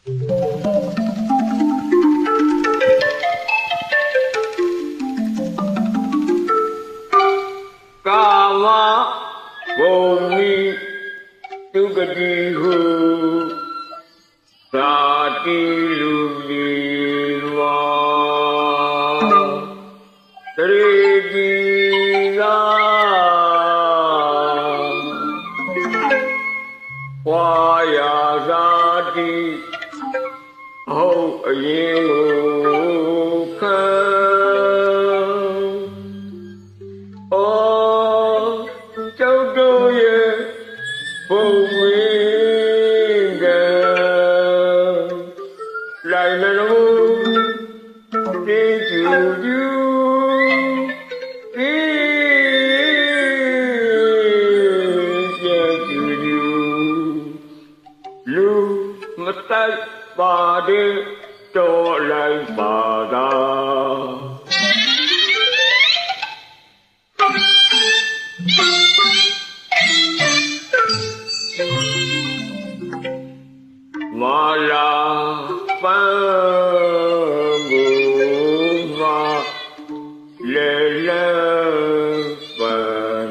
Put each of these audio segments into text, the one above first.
ကာမဘုံမိတုကတိဟုသာတိလူလီဝါတရေတိသာဝါယာသာတိဟုတ် အရင်ကိုခံအော်ကျောက်တို့ရဲ့ဘုံဝင်းကလိုက်လို့တေးကျူကျူဒီရဲ့ကျူကျူလူမတိုက်ပါတဲ့ တော်လိုက်ပါသာမာလာပန်းကိုမာလေလေပန်း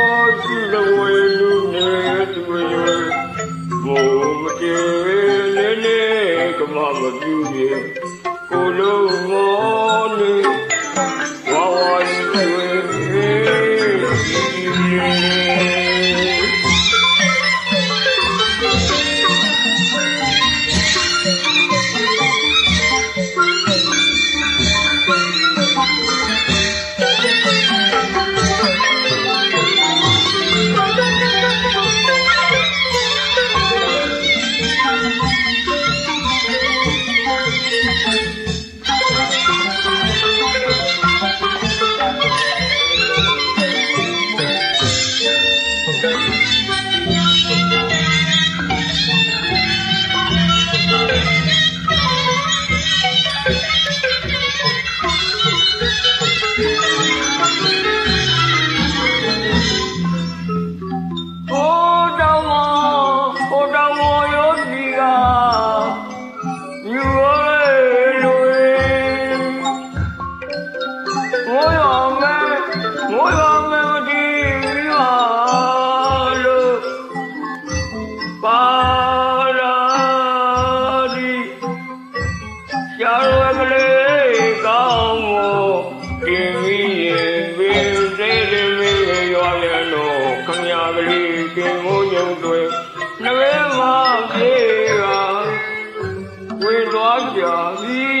ပြူရဲ့ကိုလုံးမော ဟိုတော ရှာရွယ်ကလေးကောင်းမို့တင်ပြီးရင်ပင်သေးလေးလေးရွာရလို့ခမရကလေးတင်မိုးညုံတွေနှဝဲမှာပြေကဝေသွားကြပြီးမ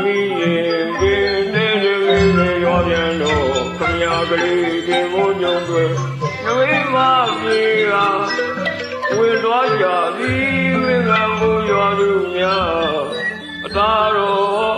တွေနဝိမပြေကဝင်သွားကြသည်ဝိကံမူရောသူများအသာတော်